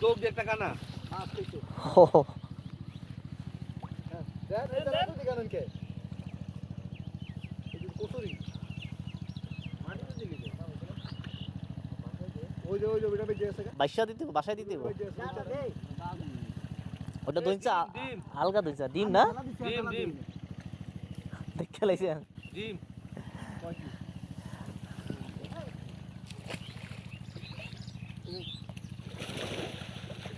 চোখ একটা কানা ও ওই যে ওই যে ওইটা বেজে আছে বাইশা দিতে বাসায় দিতে ওটা ডিম হালকা দইছা ডিম না? ডিম ডিম। দেখে লাইছেন ডিম।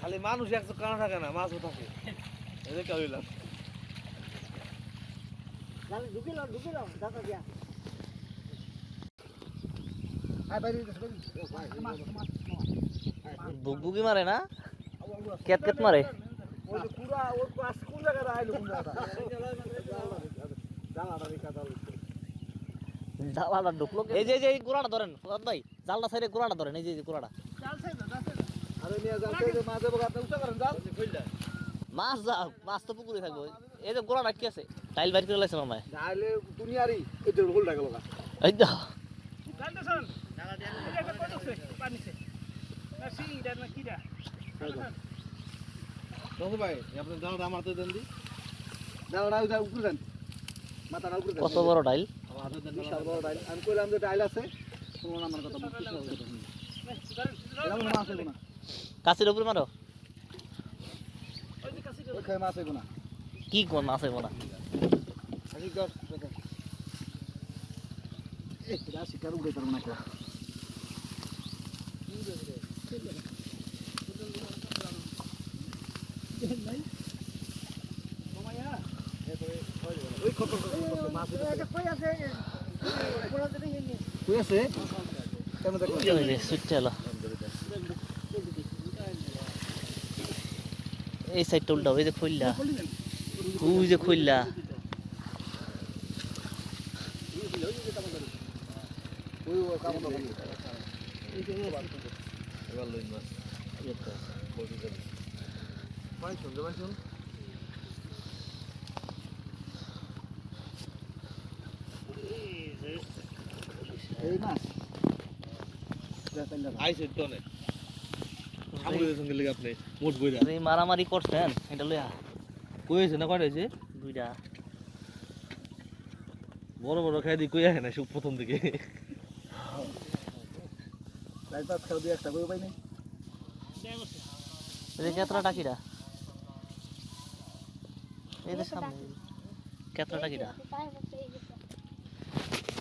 খালি মানুষ একশো কানা থাকে না মাছও থাকে। এদের কাবিলাম বুকবুকি মারে না? কেত কেত মারে? জালাটা ঢুকলো এই যে এই যে এই গোড়াটা ধরেন ভাই জালটা সাইডে গোড়াটা ধরেন এই যে এই যে গোড়াটা যাও মাছ যা মাছ তো পুকুরে থাকব। এই যে গোড়াটা কি আছে টাইল বাইর করে লাইছে মামায়। নাইলে দুনিয়ারই এই যে হোল টাকা লগা এই দি। কত বড় দেন বিশাল বড় ডাইল আমি কইলাম যে ডাইল আছে আমার কথা বুঝতে না। কাছের উপরে মারো। খাই মাছ আছে না কি কোন মাছ এবো না আসি গর এই রাশি কার উড়ে তার না ওই কত মাছ কই আছে কেমন দেখো ওই যে সুইটটা এলো এই সাইডটা উল্টা ওই যে খুললা। ওই যে খুললা। এই মাছ। আইসে তো আপনি? মোট বইরা এই মারামারি করছেন এটা লইয়া। কই হয়েছে না কয়টা হয়েছে? দুইটা। বড় বড় খাই দিয়ে কই না সব প্রথম দিকে। রাইত ভাত খাও দিয়ে একটা বই পাই নাই। এই যে কেতরা টাকিটা। এই যে সামনে। কেতরা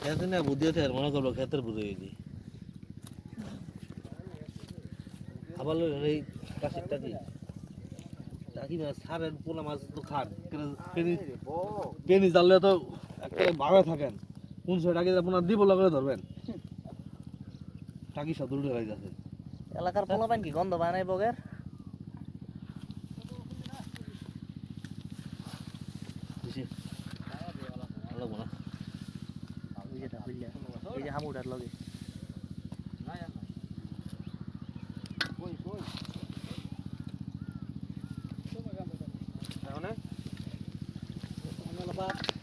খেতে না বুদ্ধি মনে করব খেতের বুঝে গেছি আবার এই কাশির টাকি টাকি মাছ ছাড়েন পোলা মাছ তো খান। পেনি পেনি জানলে তো একটা ভাবে থাকেন। কোন সময় টাকি আপনার দিব করে ধরবেন? টাকি সব উল্টে হয়ে গেছে। এলাকার পোলাপাইন কি? গন্ধ পায় নাই বগের? ভালো এই যে হামুটার লগে। এখন আমরা বাপ